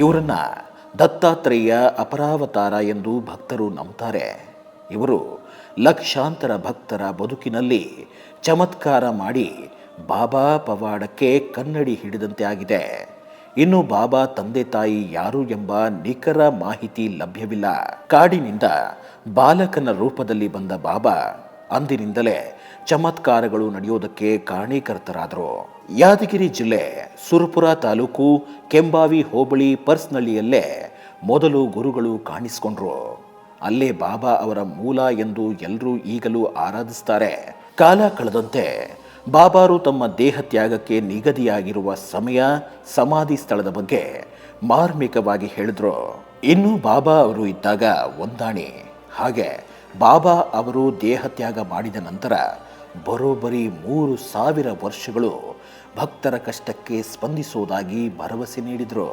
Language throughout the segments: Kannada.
ಇವರನ್ನ ದತ್ತಾತ್ರೇಯ ಅಪರಾವತಾರ ಎಂದು ಭಕ್ತರು ನಂಬ್ತಾರೆ. ಇವರು ಲಕ್ಷಾಂತರ ಭಕ್ತರ ಬದುಕಿನಲ್ಲಿ ಚಮತ್ಕಾರ ಮಾಡಿ ಬಾಬಾ ಪವಾಡಕ್ಕೆ ಕನ್ನಡಿ ಹಿಡಿದಂತೆ ಆಗಿದೆ. ಇನ್ನು ಬಾಬಾ ತಂದೆ ತಾಯಿ ಯಾರು ಎಂಬ ನಿಖರ ಮಾಹಿತಿ ಲಭ್ಯವಿಲ್ಲ. ಕಾಡಿನಿಂದ ಬಾಲಕನ ರೂಪದಲ್ಲಿ ಬಂದ ಬಾಬಾ ಅಂದಿನಿಂದಲೇ ಚಮತ್ಕಾರಗಳು ನಡೆಯೋದಕ್ಕೆ ಕಾರಣೀಕರ್ತರಾದರು ಯಾದಗಿರಿ ಜಿಲ್ಲೆ ಸುರಪುರ ತಾಲೂಕು ಕೆಂಬಾವಿ ಹೋಬಳಿ ಪರ್ಸ್ನಳ್ಳಿಯಲ್ಲೇ ಮೊದಲು ಗುರುಗಳು ಕಾಣಿಸಿಕೊಂಡ್ರು. ಅಲ್ಲೇ ಬಾಬಾ ಅವರ ಮೂಲ ಎಂದು ಎಲ್ಲರೂ ಈಗಲೂ ಆರಾಧಿಸ್ತಾರೆ. ಕಾಲ ಕಳೆದಂತೆ ಬಾಬಾರು ತಮ್ಮ ದೇಹ ತ್ಯಾಗಕ್ಕೆ ನಿಗದಿಯಾಗಿರುವ ಸಮಯ ಸಮಾಧಿ ಸ್ಥಳದ ಬಗ್ಗೆ ಮಾರ್ಮಿಕವಾಗಿ ಹೇಳಿದ್ರು. ಇನ್ನು ಬಾಬಾ ಅವರು ಇದ್ದಾಗ ಒಂದಾಣಿ ಹಾಗೆ ಬಾಬಾ ಅವರು ದೇಹ ತ್ಯಾಗ ಮಾಡಿದ ನಂತರ ಬರೋಬ್ಬರಿ ಮೂರು ಸಾವಿರ ವರ್ಷಗಳು ಭಕ್ತರ ಕಷ್ಟಕ್ಕೆ ಸ್ಪಂದಿಸುವುದಾಗಿ ಭರವಸೆ ನೀಡಿದರು.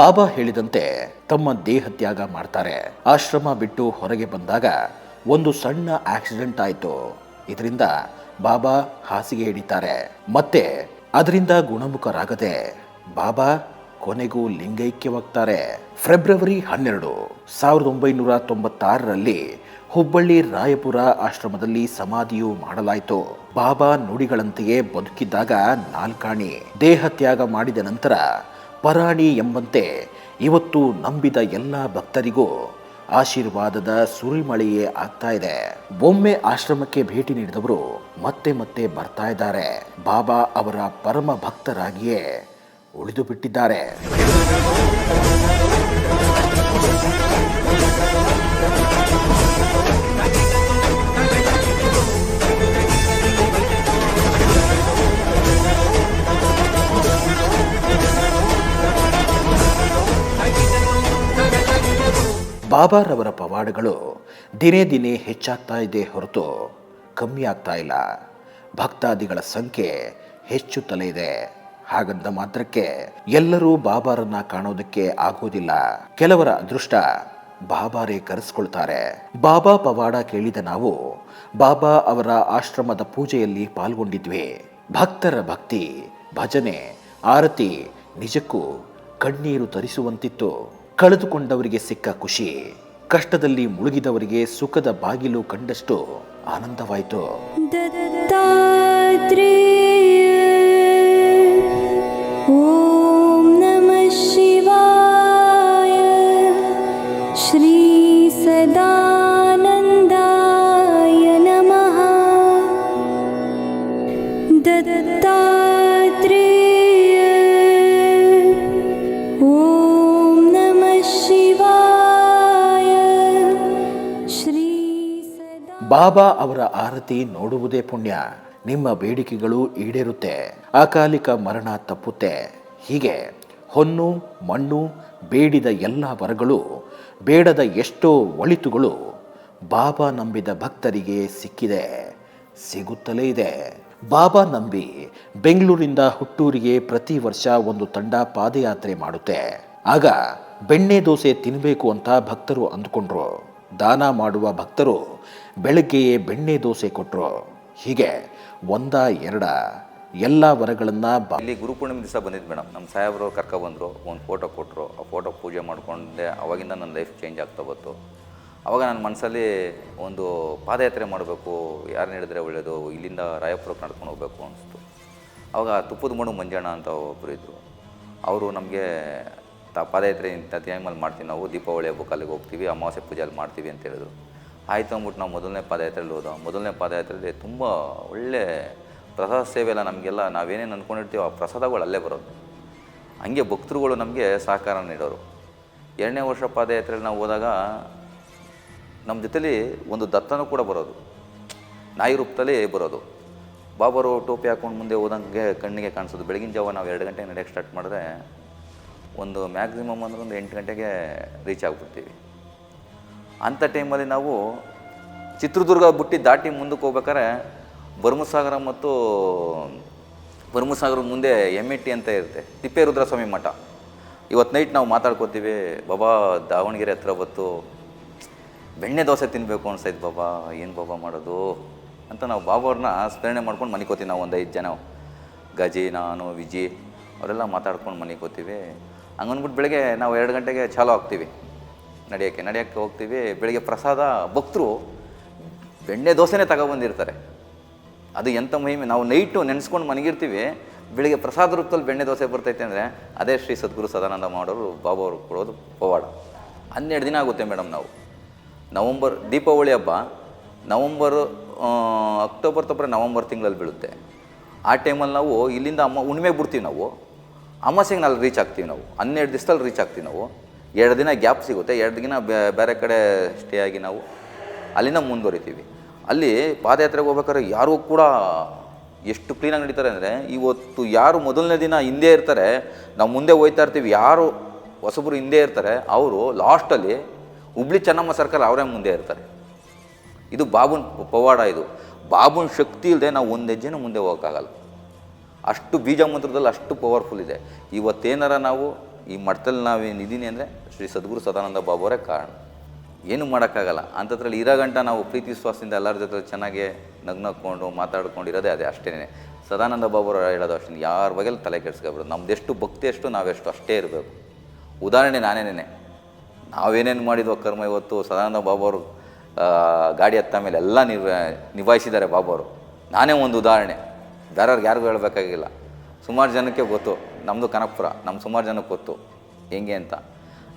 ಬಾಬಾ ಹೇಳಿದಂತೆ ತಮ್ಮ ದೇಹ ತ್ಯಾಗ ಮಾಡ್ತಾರೆ. ಆಶ್ರಮ ಬಿಟ್ಟು ಹೊರಗೆ ಬಂದಾಗ ಒಂದು ಸಣ್ಣ ಆಕ್ಸಿಡೆಂಟ್ ಆಯಿತು. ಇದರಿಂದ ಬಾಬಾ ಹಾಸಿಗೆ ಹಿಡಿತಾರೆ. ಮತ್ತೆ ಅದರಿಂದ ಗುಣಮುಖರಾಗದೆ ಬಾಬಾ ಕೊನೆಗೂ ಲಿಂಗೈಕ್ಯವಾಗ್ತಾರೆ ಫೆಬ್ರವರಿ ಹನ್ನೆರಡು, ಸಾವಿರದ ಒಂಬೈನೂರ ತೊಂಬತ್ತಾರರಲ್ಲಿ ಹುಬ್ಬಳ್ಳಿ ರಾಯಪುರ ಆಶ್ರಮದಲ್ಲಿ ಸಮಾಧಿಯು ಮಾಡಲಾಯಿತು. ಬಾಬಾ ನುಡಿಗಳಂತೆಯೇ ಬದುಕಿದ್ದಾಗ ನಾಲ್ಕಾಣಿ ದೇಹ ತ್ಯಾಗ ಮಾಡಿದ ನಂತರ ಪರಾಣಿ ಎಂಬಂತೆ ಇವತ್ತು ನಂಬಿದ ಎಲ್ಲ ಭಕ್ತರಿಗೂ ಆಶೀರ್ವಾದದ ಸುರಿಮಳೆಯೇ ಆಗ್ತಾ ಇದೆ. ಒಮ್ಮೆ ಆಶ್ರಮಕ್ಕೆ ಭೇಟಿ ನೀಡಿದವರು ಮತ್ತೆ ಮತ್ತೆ ಬರ್ತಾ ಇದ್ದಾರೆ. ಬಾಬಾ ಅವರ ಪರಮ ಭಕ್ತರಾಗಿಯೇ ಉಳಿದು ಬಿಟ್ಟಿದ್ದಾರೆ ಬಾಬಾರವರ ಪವಾಡಗಳು ದಿನೇ ದಿನೇ ಹೆಚ್ಚಾಗ್ತಾ ಇದೆ ಹೊರತು ಕಮ್ಮಿ ಆಗ್ತಾ ಇಲ್ಲ. ಭಕ್ತಾದಿಗಳ ಸಂಖ್ಯೆ ಹೆಚ್ಚುತ್ತಲೇ ಇದೆ. ಹಾಗಂತ ಮಾತ್ರಕ್ಕೆ ಎಲ್ಲರೂ ಬಾಬಾರನ್ನ ಕಾಣೋದಕ್ಕೆ ಆಗೋದಿಲ್ಲ. ಕೆಲವರ ಅದೃಷ್ಟ ಬಾಬಾರೇ ಕರೆಸ್ಕೊಳ್ತಾರೆ. ಬಾಬಾ ಪವಾಡ ಕೇಳಿದ ನಾವು ಬಾಬಾ ಅವರ ಆಶ್ರಮದ ಪೂಜೆಯಲ್ಲಿ ಪಾಲ್ಗೊಂಡಿದ್ವಿ. ಭಕ್ತರ ಭಕ್ತಿ, ಭಜನೆ, ಆರತಿ ನಿಜಕ್ಕೂ ಕಣ್ಣೀರು ತರಿಸುವಂತಿತ್ತು. ಕಳೆದುಕೊಂಡವರಿಗೆ ಸಿಕ್ಕ ಖುಷಿ. ಕಷ್ಟದಲ್ಲಿ ಮುಳುಗಿದವರಿಗೆ ಸುಖದ ಬಾಗಿಲು ಕಂಡಷ್ಟು ಆನಂದವಾಯಿತು. ಓಂ ನಮಃ ಶಿವಾಯ. ಶ್ರೀ ಸದಾನಂದಾಯ ನಮಃ. ದತ್ತಾತ್ರೇಯ ಬಾಬಾ ಅವರ ಆರತಿ ನೋಡುವುದೇ ಪುಣ್ಯ. ನಿಮ್ಮ ಬೇಡಿಕೆಗಳು ಈಡೇರುತ್ತೆ. ಅಕಾಲಿಕ ಮರಣ ತಪ್ಪುತ್ತೆ. ಹೀಗೆ ಹೊನ್ನು, ಮಣ್ಣು, ಬೇಡಿದ ಎಲ್ಲ ವರಗಳು, ಬೇಡದ ಎಷ್ಟೋ ಒಳಿತುಗಳು ಬಾಬಾ ನಂಬಿದ ಭಕ್ತರಿಗೆ ಸಿಕ್ಕಿದೆ. ಸಿಗುತ್ತಲೇ ಇದೆ. ಬಾಬಾ ನಂಬಿ ಬೆಂಗಳೂರಿಂದ ಹುಟ್ಟೂರಿಗೆ ಪ್ರತಿ ವರ್ಷ ಒಂದು ತಂಡ ಪಾದಯಾತ್ರೆ ಮಾಡುತ್ತೆ. ಆಗ ಬೆಣ್ಣೆ ದೋಸೆ ತಿನ್ನಬೇಕು ಅಂತ ಭಕ್ತರು ಅಂದ್ಕೊಂಡ್ರು. ದಾನ ಮಾಡುವ ಭಕ್ತರು ಬೆಳಗ್ಗೆಯೇ ಬೆಣ್ಣೆ ದೋಸೆ ಕೊಟ್ಟರು ಹೀಗೆ ಒಂದ, ಎರಡ ಎಲ್ಲ ವರಗಳನ್ನು ಇಲ್ಲಿ ಗುರುಪೂರ್ಣಿಮೆ ದಿವಸ ಬಂದಿದ್ದು ಮೇಡಮ್ ನಮ್ಮ ಸಾಹೇಬರು ಕರ್ಕೊಬಂದರು ಒಂದು ಫೋಟೋ ಕೊಟ್ಟರು ಆ ಫೋಟೋ ಪೂಜೆ ಮಾಡ್ಕೊಂಡೆ. ಅವಾಗಿಂದ ನನ್ನ ಲೈಫ್ ಚೇಂಜ್ ಆಗ್ತಾ ಬಂತು. ಅವಾಗ ನನ್ನ ಮನಸ್ಸಲ್ಲಿ ಒಂದು ಪಾದಯಾತ್ರೆ ಮಾಡಬೇಕು. ಯಾರು ನೀಡಿದ್ರೆ ಒಳ್ಳೆಯದು ಇಲ್ಲಿಂದ ರಾಯಪುರಕ್ಕೆ ನಡ್ಕೊಂಡು ಹೋಗಬೇಕು ಅನಿಸ್ತು. ಅವಾಗ ತುಪ್ಪದ ಮಣ್ಣು ಮಂಜಣ್ಣ ಅಂತ ಒಬ್ಬರು ಇದ್ದರು ಅವರು ನಮಗೆ ಪಾದಯಾತ್ರೆ ಇಂಥ ಟೈಮಲ್ಲಿ ಮಾಡ್ತೀವಿ ನಾವು. ದೀಪಾವಳಿ ಹಬ್ಬಕ್ಕೆ ಅಲ್ಲಿಗೆ ಹೋಗ್ತೀವಿ, ಅಮಾವಾಸ್ಯೆ ಪೂಜೆ ಅಲ್ಲಿ ಮಾಡ್ತೀವಿ ಅಂತ ಹೇಳಿದ್ರು. ಆಯಿತು ಅಂದ್ಬಿಟ್ಟು ನಾವು ಮೊದಲನೇ ಪಾದಯಾತ್ರೆಯಲ್ಲಿ ಹೋದ, ಮೊದಲನೇ ಪಾದಯಾತ್ರೆಯಲ್ಲಿ ತುಂಬ ಒಳ್ಳೆ ಪ್ರಸಾದ ಸೇವೆ ಎಲ್ಲ ನಮಗೆಲ್ಲ ನಾವೇನೇನು ಅಂದ್ಕೊಂಡಿರ್ತೀವೋ ಆ ಪ್ರಸಾದಗಳು ಅಲ್ಲೇ ಬರೋದು. ಹಂಗೆ ಭಕ್ತರುಗಳು ನಮಗೆ ಸಹಕಾರ ನೀಡೋರು. ಎರಡನೇ ವರ್ಷ ಪಾದಯಾತ್ರೆಯಲ್ಲಿ ನಾವು ಹೋದಾಗ ನಮ್ಮ ಜೊತೆಲಿ ಒಂದು ದತ್ತನೂ ಕೂಡ ಬರೋದು. ನಾಯಿ ರೂಪದಲ್ಲಿ ಬರೋದು. ಬಾಬರು ಟೋಪಿ ಹಾಕೊಂಡು ಮುಂದೆ ಹೋದಂಗೆ ಕಣ್ಣಿಗೆ ಕಾಣಿಸೋದು. ಬೆಳಗಿನ ಜಾವ ನಾವು ಎರಡು ಗಂಟೆಗೆ ನಡೆಯೋಕ್ಕೆ ಸ್ಟಾರ್ಟ್ ಮಾಡಿದ್ರೆ ಒಂದು ಮ್ಯಾಕ್ಸಿಮಮ್ ಅಂದ್ರೆ ಒಂದು ಎಂಟು ಗಂಟೆಗೆ ರೀಚ್ ಆಗಿಬಿಡ್ತೀವಿ. ಅಂಥ ಟೈಮಲ್ಲಿ ನಾವು ಚಿತ್ರದುರ್ಗ ಬುಟ್ಟಿ ದಾಟಿ ಮುಂದಕ್ಕೆ ಹೋಗ್ಬೇಕಾದ್ರೆ ಬರ್ಮಸಾಗರ ಮತ್ತು ಬರ್ಮಸಾಗರ ಮುಂದೆ ಎಂ ಟಿ ಅಂತ ಇರುತ್ತೆ, ತಿಪ್ಪೇರುದ್ರಸ್ವಾಮಿ ಮಠ. ಇವತ್ತು ನೈಟ್ ನಾವು ಮಾತಾಡ್ಕೋತೀವಿ, ಬಾಬಾ, ದಾವಣಗೆರೆ ಹತ್ರ ಬತ್ತು ಬೆಣ್ಣೆ ದೋಸೆ ತಿನ್ನಬೇಕು ಅನ್ಸೈತೆ ಬಾಬಾ, ಏನು ಬಾಬಾ ಮಾಡೋದು? ಅಂತ ನಾವು ಬಾಬಾವ್ರನ್ನ ಸ್ಮರಣೆ ಮಾಡ್ಕೊಂಡು ಮನಿಕೋತೀವಿ ನಾವು ಒಂದು ಐದು ಜನ. ಗಜಿ, ನಾನು, ವಿಜಿ, ಅವರೆಲ್ಲ ಮಾತಾಡ್ಕೊಂಡು ಮನಿಕೋತೀವಿ ಹಂಗನ್ಬಿಟ್ಟು ಬೆಳಗ್ಗೆ ನಾವು ಎರಡು ಗಂಟೆಗೆ ಚಾಲು ಆಗ್ತೀವಿ ನಡೆಯೋಕ್ಕೆ. ನಡೆಯೋಕ್ಕೆ ಹೋಗ್ತೀವಿ. ಬೆಳಿಗ್ಗೆ ಪ್ರಸಾದ ಭಕ್ತರು ಬೆಣ್ಣೆ ದೋಸೆನೇ ತಗೊಬಂದಿರ್ತಾರೆ. ಅದು ಎಂಥ ಮಹಿಮೆ. ನಾವು ನೈಟು ನೆನೆಸ್ಕೊಂಡು ಮನಗಿರ್ತೀವಿ ಬೆಳಿಗ್ಗೆ ಪ್ರಸಾದ ರೂಪದಲ್ಲಿ ಬೆಣ್ಣೆ ದೋಸೆ ಬರ್ತೈತೆ ಅಂದರೆ ಅದೇ ಶ್ರೀ ಸದ್ಗುರು ಸದಾನಂದ ಮಾಡೋರು ಬಾಬಾ ಅವರು ಕೊಡೋದು ಪವಾಡ. ಹನ್ನೆರಡು ದಿನ ಆಗುತ್ತೆ ಮೇಡಮ್ ನಾವು. ನವಂಬರ್, ದೀಪಾವಳಿ ಹಬ್ಬ ನವಂಬರ್ ಅಕ್ಟೋಬರ್ ತಪ್ಪರೆ ನವಂಬರ್ ತಿಂಗಳಲ್ಲಿ ಬೀಳುತ್ತೆ. ಆ ಟೈಮಲ್ಲಿ ನಾವು ಇಲ್ಲಿಂದ ಅಮ್ಮ ಹುಣ್ಮೆಗೆ ಬಿಡ್ತೀವಿ ನಾವು. ಅಮಾಸೆಗೆ ನಾಲ್ಕು ರೀಚ್ ಆಗ್ತೀವಿ ನಾವು. ಹನ್ನೆರಡು ದಿವಸದಲ್ಲಿ ರೀಚ್ ಆಗ್ತೀವಿ ನಾವು. ಎರಡು ದಿನ ಗ್ಯಾಪ್ ಸಿಗುತ್ತೆ. ಎರಡು ದಿನ ಬೇರೆ ಕಡೆ ಸ್ಟೇ ಆಗಿ ನಾವು ಅಲ್ಲಿಂದ ಮುಂದುವರಿತೀವಿ. ಅಲ್ಲಿ ಪಾದಯಾತ್ರೆಗೆ ಹೋಗ್ಬೇಕಾದ್ರೆ ಯಾರೂ ಕೂಡ ಎಷ್ಟು ಕ್ಲೀನಾಗಿ ನಡೀತಾರೆ ಅಂದರೆ, ಇವತ್ತು ಯಾರು ಮೊದಲನೇ ದಿನ ಹಿಂದೆ ಇರ್ತಾರೆ, ನಾವು ಮುಂದೆ ಹೋಯ್ತಾ ಇರ್ತೀವಿ, ಯಾರು ಹೊಸಬರು ಹಿಂದೆ ಇರ್ತಾರೆ, ಅವರು ಲಾಸ್ಟಲ್ಲಿ ಹುಬ್ಳಿ ಚೆನ್ನಮ್ಮ ಸರ್ಕಲ್ ಅವರೇ ಮುಂದೆ ಇರ್ತಾರೆ. ಇದು ಬಾಬುನ್ ಪವಾಡ ಇದು. ಬಾಬುನ್ ಶಕ್ತಿ ಇಲ್ಲದೆ ನಾವು ಒಂದು ಹೆಜ್ಜೆನೂ ಮುಂದೆ ಹೋಗೋಕ್ಕಾಗಲ್ಲ. ಅಷ್ಟು ಬೀಜ ಮಂತ್ರದಲ್ಲಿ ಅಷ್ಟು ಪವರ್ಫುಲ್ ಇದೆ. ಇವತ್ತೇನಾರ ನಾವು ಈ ಮಠದಲ್ಲಿ ನಾವೇನು ಇದ್ದೀನಿ ಅಂದರೆ ಶ್ರೀ ಸದ್ಗುರು ಸದಾನಂದ ಬಾಬುವರೇ ಕಾರಣ. ಏನು ಮಾಡೋಕ್ಕಾಗಲ್ಲ. ಅಂಥದ್ರಲ್ಲಿ ಇರೋ ಗಂಟ ನಾವು ಪ್ರೀತಿ ವಿಶ್ವಾಸದಿಂದ ಎಲ್ಲರ ಜೊತೆ ಚೆನ್ನಾಗಿ ನಗ್ನಕ್ಕೊಂಡು ಮಾತಾಡ್ಕೊಂಡು ಇರೋದೇ ಅದೇ ಅಷ್ಟೇ ಸದಾನಂದ ಅವರು ಹೇಳೋದು ಅಷ್ಟೇ ಯಾರ ಬಗ್ಗೆ ತಲೆ ಕೆಡ್ಸ್ಕೊಬಿಡೋದು ನಮ್ದೆಷ್ಟು ಭಕ್ತಿ ಎಷ್ಟು ನಾವೆಷ್ಟು ಅಷ್ಟೇ ಇರಬೇಕು. ಉದಾಹರಣೆ ನಾನೇನೇ. ನಾವೇನೇನು ಮಾಡಿದ್ವೋ ಕರ್ಮ ಇವತ್ತು, ಸದಾನಂದ ಬಾಬಾವರು ಗಾಡಿ ಹತ್ತ ಮೇಲೆ ಎಲ್ಲ ನಿಭಾಯಿಸಿದ್ದಾರೆ ಬಾಬಾವರು ನಾನೇ ಒಂದು ಉದಾಹರಣೆ. ಬೇರೆಯವ್ರಿಗೆ ಯಾರಿಗೂ ಹೇಳಬೇಕಾಗಿಲ್ಲ. ಸುಮಾರು ಜನಕ್ಕೆ ಗೊತ್ತು. ನಮ್ಮದು ಕನಕಪುರ ನಮ್ಮ ಸುಮಾರು ಜನಕ್ಕೆ ಗೊತ್ತು. ಹೆಂಗೆ ಅಂತ.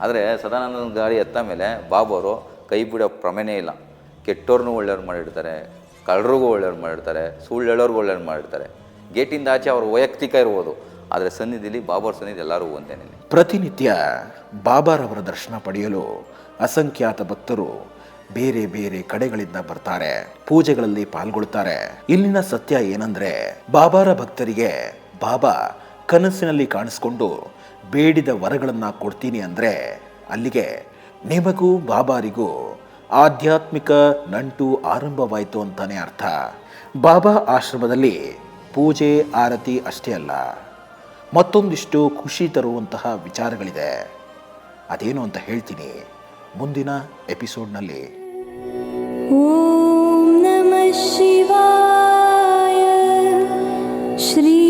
ಆದರೆ ಸದಾನಂದನ ಗಾಡಿ ಎತ್ತ ಮೇಲೆ ಬಾಬರು ಕೈ ಬಿಡೋ ಪ್ರಮೇನೇ ಇಲ್ಲ. ಕೆಟ್ಟೋರ್ನೂ ಒಳ್ಳೆಯವ್ರು ಮಾಡಿರ್ತಾರೆ, ಕಳ್ಳರಿಗೂ ಒಳ್ಳೆಯವ್ರು ಮಾಡಿರ್ತಾರೆ, ಸುಳ್ಳು ಹೇಳೋರ್ಗೂ ಒಳ್ಳೆಯವ್ರು ಮಾಡಿರ್ತಾರೆ. ಗೇಟಿಂದ ಆಚೆ ಅವರು ವೈಯಕ್ತಿಕ ಇರ್ಬೋದು. ಆದರೆ ಸನ್ನಿಧಿಲಿ ಬಾಬರ ಸನ್ನಿಧಿ ಎಲ್ಲರೂ ಒಂದೇನೆ ಪ್ರತಿನಿತ್ಯ ಬಾಬಾರವರ ದರ್ಶನ ಪಡೆಯಲು ಅಸಂಖ್ಯಾತ ಭಕ್ತರು ಬೇರೆ ಬೇರೆ ಕಡೆಗಳಿಂದ ಬರ್ತಾರೆ, ಪೂಜೆಗಳಲ್ಲಿ ಪಾಲ್ಗೊಳ್ತಾರೆ ಇಲ್ಲಿನ ಸತ್ಯ ಏನಂದ್ರೆ, ಬಾಬಾರ ಭಕ್ತರಿಗೆ, ಬಾಬಾ, ಕನಸಿನಲ್ಲಿ ಕಾಣಿಸ್ಕೊಂಡು ಬೇಡಿದ ವರಗಳನ್ನ ಕೊಡ್ತೀನಿ ಅಂದ್ರೆ, ಅಲ್ಲಿಗೆ ನಿಮಗೂ ಬಾಬಾರಿಗೂ ಆಧ್ಯಾತ್ಮಿಕ ನಂಟು ಆರಂಭವಾಯಿತು ಅಂತಾನೆ ಅರ್ಥ. ಬಾಬಾ ಆಶ್ರಮದಲ್ಲಿ ಪೂಜೆ, ಆರತಿ ಅಷ್ಟೇ ಅಲ್ಲ, ಮತ್ತೊಂದಿಷ್ಟು ಖುಷಿ ತರುವಂತಹ ವಿಚಾರಗಳಿದೆ. ಅದೇನು ಅಂತ ಹೇಳ್ತೀನಿ ಮುಂದಿನ ಎಪಿಸೋಡ್ನಲ್ಲಿ. ॐ नमः शिवाय। श्री